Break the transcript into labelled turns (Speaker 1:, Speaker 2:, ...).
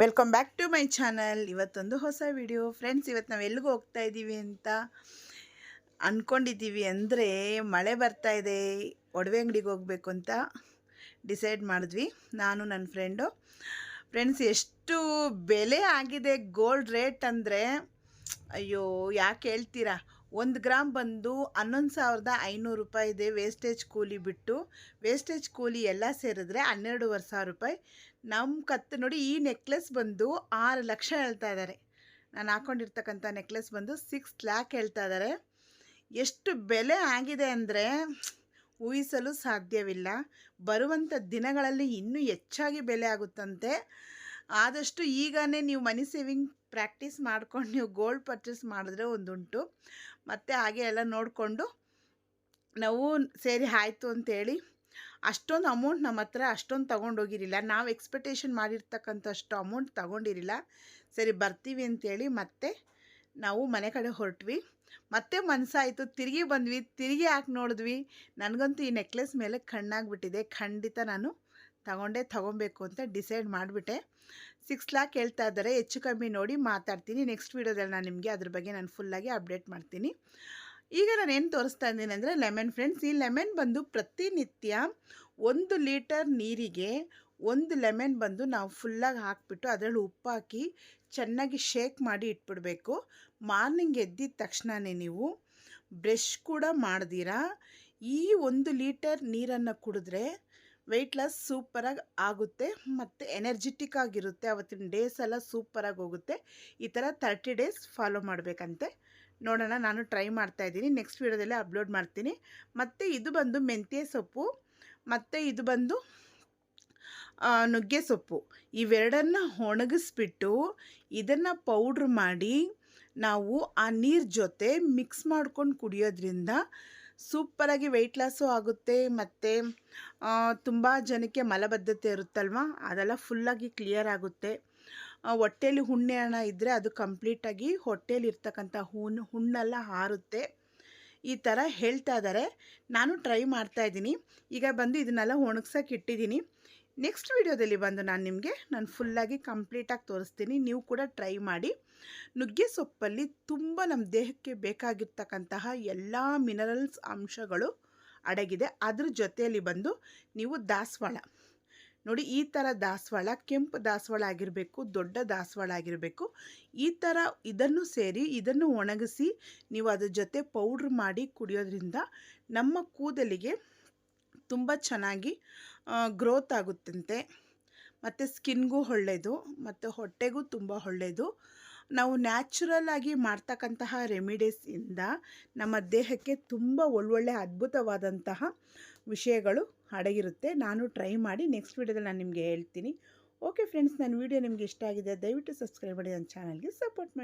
Speaker 1: Welcome back to my channel ಇವತ್ತೊಂದು ಹೊಸ video friends ಇವತ್ತು ನಾವು ಎಲ್ಲಿಗೂ ಹೋಗ್ತಾ ಇದ್ದೀವಿ ಅಂತ ಅಂದ್ಕೊಂಡಿದ್ದೀವಿ ಅಂದರೆ ಮಳೆ ಬರ್ತಾ ಇದೆ. ಒಡವೆ ಅಂಗಡಿಗೆ ಹೋಗಬೇಕು ಅಂತ ಡಿಸೈಡ್ ಮಾಡಿದ್ವಿ. ನಾನು ನನ್ನ ಫ್ರೆಂಡು ಫ್ರೆಂಡ್ಸ್ ಎಷ್ಟು ಬೆಲೆ ಆಗಿದೆ ಗೋಲ್ಡ್ ರೇಟ್ ಅಂದರೆ, ಅಯ್ಯೋ, ಯಾಕೆ ಹೇಳ್ತೀರಾ? ಒಂದು ಗ್ರಾಮ್ ಬಂದು ಹನ್ನೊಂದು ಸಾವಿರದ ಐನೂರು ರೂಪಾಯಿ ಇದೆ ವೇಸ್ಟೇಜ್ ಕೂಲಿ ಬಿಟ್ಟು. ವೇಸ್ಟೇಜ್ ಕೂಲಿ ಎಲ್ಲ ಸೇರಿದ್ರೆ ಹನ್ನೆರಡೂವರೆ ಸಾವಿರ ರೂಪಾಯಿ. ನಮ್ಮ ಕತ್ತು ನೋಡಿ ಈ ನೆಕ್ಲೆಸ್ ಬಂದು ಆರು ಲಕ್ಷ ಹೇಳ್ತಾ ಇದ್ದಾರೆ ನಾನು ಹಾಕ್ಕೊಂಡಿರ್ತಕ್ಕಂಥ ನೆಕ್ಲೆಸ್ ಬಂದು ಸಿಕ್ಸ್ ಲ್ಯಾಕ್ ಹೇಳ್ತಾ ಇದ್ದಾರೆ ಎಷ್ಟು ಬೆಲೆ ಆಗಿದೆ ಅಂದರೆ ಊಹಿಸಲು ಸಾಧ್ಯವಿಲ್ಲ. ಬರುವಂಥ ದಿನಗಳಲ್ಲಿ ಇನ್ನೂ ಹೆಚ್ಚಾಗಿ ಬೆಲೆ ಆಗುತ್ತಂತೆ. ಆದಷ್ಟು ಈಗನೇ ನೀವು ಮನಿ ಸೇವಿಂಗ್ ಪ್ರಾಕ್ಟೀಸ್ ಮಾಡ್ಕೊಂಡು ನೀವು ಗೋಲ್ಡ್ ಪರ್ಚೇಸ್ ಮಾಡಿದ್ರೆ ಒಂದುಂಟು. ಮತ್ತು ಹಾಗೆ ಎಲ್ಲ ನೋಡಿಕೊಂಡು ನಾವು ಸೇರಿ ಆಯಿತು ಅಂತೇಳಿ ಅಷ್ಟೊಂದು ಅಮೌಂಟ್ ನಮ್ಮ ಹತ್ರ ಅಷ್ಟೊಂದು ತೊಗೊಂಡೋಗಿರಲಿಲ್ಲ ನಾವು ಎಕ್ಸ್ಪೆಕ್ಟೇಷನ್ ಮಾಡಿರ್ತಕ್ಕಂಥಷ್ಟು ಅಮೌಂಟ್ ತೊಗೊಂಡಿರಲಿಲ್ಲ ಸರಿ ಬರ್ತೀವಿ ಅಂತೇಳಿ ಮತ್ತೆ ನಾವು ಮನೆ ಕಡೆ ಹೊರಟ್ವಿ. ಮತ್ತೆ ಮನಸ್ಸಾಯಿತು ತಿರುಗಿ ಬಂದ್ವಿ. ತಿರುಗಿ ಹಾಕಿ ನೋಡಿದ್ವಿ? ನನಗಂತೂ ಈ ನೆಕ್ಲೆಸ್ ಮೇಲೆ ಕಣ್ಣಾಗ್ಬಿಟ್ಟಿದೆ. ಖಂಡಿತ ನಾನು ತಗೊಂಡೇ, ತಗೊಬೇಕು ಅಂತ ಡಿಸೈಡ್ ಮಾಡಿಬಿಟ್ಟೆ. ಸಿಕ್ಸ್ ಲ್ಯಾಕ್ ಹೇಳ್ತಾ ಇದ್ದಾರೆ, ಹೆಚ್ಚು ಕಮ್ಮಿ ನೋಡಿ ಮಾತಾಡ್ತೀನಿ. ನೆಕ್ಸ್ಟ್ ವೀಡಿಯೋದಲ್ಲಿ ನಾನು ನಿಮಗೆ ಅದ್ರ ಬಗ್ಗೆ ನಾನು ಫುಲ್ಲಾಗಿ ಅಪ್ಡೇಟ್ ಮಾಡ್ತೀನಿ. ಈಗ ನಾನು ಏನು ತೋರಿಸ್ತಾ ಇದ್ದೀನಿ ಅಂದರೆ ಲೆಮನ್ ಫ್ರೆಂಡ್ಸ್ ಈ ಲೆಮನ್ ಬಂದು ಪ್ರತಿನಿತ್ಯ ಒಂದು ಲೀಟರ್ ನೀರಿಗೆ ಒಂದು ಲೆಮನ್ ಬಂದು ನಾವು ಫುಲ್ಲಾಗಿ ಹಾಕಿಬಿಟ್ಟು ಅದರಲ್ಲಿ ಉಪ್ಪು ಹಾಕಿ ಚೆನ್ನಾಗಿ ಶೇಕ್ ಮಾಡಿ ಇಟ್ಬಿಡಬೇಕು. ಮಾರ್ನಿಂಗ್ ಎದ್ದಿದ ತಕ್ಷಣವೇ ನೀವು ಬ್ರಷ್ ಕೂಡ ಮಾಡ್ದಿರಾ. ಈ ಒಂದು ಲೀಟರ್ ನೀರನ್ನು ಕುಡಿದ್ರೆ ವೆಯ್ಟ್ ಲಾಸ್ ಸೂಪರಾಗಿ ಆಗುತ್ತೆ ಮತ್ತು ಎನರ್ಜೆಟಿಕ್ ಆಗಿರುತ್ತೆ. ಅವತ್ತಿನ ಡೇಸ್ ಎಲ್ಲ ಸೂಪರಾಗಿ ಹೋಗುತ್ತೆ. ಈ ಥರ ತರ್ಟಿ ಡೇಸ್ ಫಾಲೋ ಮಾಡಬೇಕಂತೆ. ನೋಡೋಣ, ನಾನು ಟ್ರೈ ಮಾಡ್ತಾ ಇದ್ದೀನಿ. ನೆಕ್ಸ್ಟ್ ವೀಡಿಯೋದಲ್ಲಿ ಅಪ್ಲೋಡ್ ಮಾಡ್ತೀನಿ. ಮತ್ತು ಇದು ಬಂದು ಮೆಂತ್ಯ ಸೊಪ್ಪು, ಮತ್ತು ಇದು ಬಂದು ನುಗ್ಗೆ ಸೊಪ್ಪು. ಇವೆರಡನ್ನು ಒಣಗಿಸ್ಬಿಟ್ಟು ಇದನ್ನು ಪೌಡ್ರ್ ಮಾಡಿ ನಾವು ಆ ನೀರು ಜೊತೆ ಮಿಕ್ಸ್ ಮಾಡ್ಕೊಂಡು ಕುಡಿಯೋದ್ರಿಂದ ಸೂಪರಾಗಿ ವೆಯ್ಟ್ ಲಾಸು ಆಗುತ್ತೆ, ಮತ್ತು ತುಂಬ ಜನಕ್ಕೆ ಮಲಬದ್ಧತೆ ಇರುತ್ತಲ್ವ? ಅದೆಲ್ಲ ಫುಲ್ಲಾಗಿ ಕ್ಲಿಯರ್ ಆಗುತ್ತೆ. ಹೊಟ್ಟೆಯಲ್ಲಿ ಹುಣ್ಣೆ ಹಣ ಇದ್ದರೆ ಅದು ಕಂಪ್ಲೀಟಾಗಿ ಹೊಟ್ಟೇಲಿ ಇರ್ತಕ್ಕಂಥ ಹುಣ್ಣು ಹುಣ್ಣೆಲ್ಲ ಹಾರುತ್ತೆ. ಈ ಥರ ಹೇಳ್ತಾ ಇದ್ದಾರೆ ನಾನು ಟ್ರೈ ಮಾಡ್ತಾ ಇದ್ದೀನಿ. ಈಗ ಬಂದು ಇದನ್ನೆಲ್ಲ ಒಣಗ್ಸೋಕೆ ಇಟ್ಟಿದ್ದೀನಿ. ನೆಕ್ಸ್ಟ್ ವಿಡಿಯೋದಲ್ಲಿ ಬಂದು ನಾನು ನಿಮಗೆ ನಾನು ಫುಲ್ಲಾಗಿ ಕಂಪ್ಲೀಟಾಗಿ ತೋರಿಸ್ತೀನಿ. ನೀವು ಕೂಡ ಟ್ರೈ ಮಾಡಿ. ನುಗ್ಗೆ ಸೊಪ್ಪಲ್ಲಿ ತುಂಬ ನಮ್ಮ ದೇಹಕ್ಕೆ ಬೇಕಾಗಿರ್ತಕ್ಕಂತಹ ಎಲ್ಲ ಮಿನರಲ್ಸ್ ಅಂಶಗಳು ಅಡಗಿದೆ. ಅದ್ರ ಜೊತೆಯಲ್ಲಿ ಬಂದು ನೀವು ದಾಸವಾಳ. ನೋಡಿ, ಈ ಥರ ದಾಸವಾಳ, ಕೆಂಪು ದಾಸವಾಳ ಆಗಿರಬೇಕು, ದೊಡ್ಡ ದಾಸವಾಳ ಆಗಿರಬೇಕು, ಈ ಥರ ಇದನ್ನು ಸೇರಿ, ಇದನ್ನು ಒಣಗಿಸಿ ನೀವು ಅದ್ರ ಜೊತೆ ಪೌಡ್ರ್ ಮಾಡಿ ಕುಡಿಯೋದ್ರಿಂದ ನಮ್ಮ ಕೂದಲಿಗೆ ತುಂಬ ಚೆನ್ನಾಗಿ ಗ್ರೋತ್ ಆಗುತ್ತಂತೆ. ಮತ್ತು ಸ್ಕಿನ್ಗೂ ಒಳ್ಳೆಯದು ಮತ್ತು ಹೊಟ್ಟೆಗೂ ತುಂಬ ಒಳ್ಳೆಯದು ನಾವು ನ್ಯಾಚುರಲ್ ಆಗಿ ಮಾಡ್ತಕ್ಕಂತಹ ರೆಮಿಡೀಸಿಂದ ನಮ್ಮ ದೇಹಕ್ಕೆ ತುಂಬ ಒಳ್ಳೊಳ್ಳೆ ಅದ್ಭುತವಾದಂತಹ ವಿಷಯಗಳು ಅಡಗಿರುತ್ತೆ. ನಾನು ಟ್ರೈ ಮಾಡಿ ನೆಕ್ಸ್ಟ್ ವೀಡಿಯೋದಲ್ಲಿ ನಾನು ನಿಮಗೆ ಹೇಳ್ತೀನಿ. ಓಕೆ ಫ್ರೆಂಡ್ಸ್ ನನ್ನ ವೀಡಿಯೋ ನಿಮಗೆ ಇಷ್ಟ ಆಗಿದೆ, ದಯವಿಟ್ಟು ಸಬ್ಸ್ಕ್ರೈಬ್ ಮಾಡಿ, ನನ್ನ ಚಾನಲ್ಗೆ ಸಪೋರ್ಟ್ ಮಾಡಿ.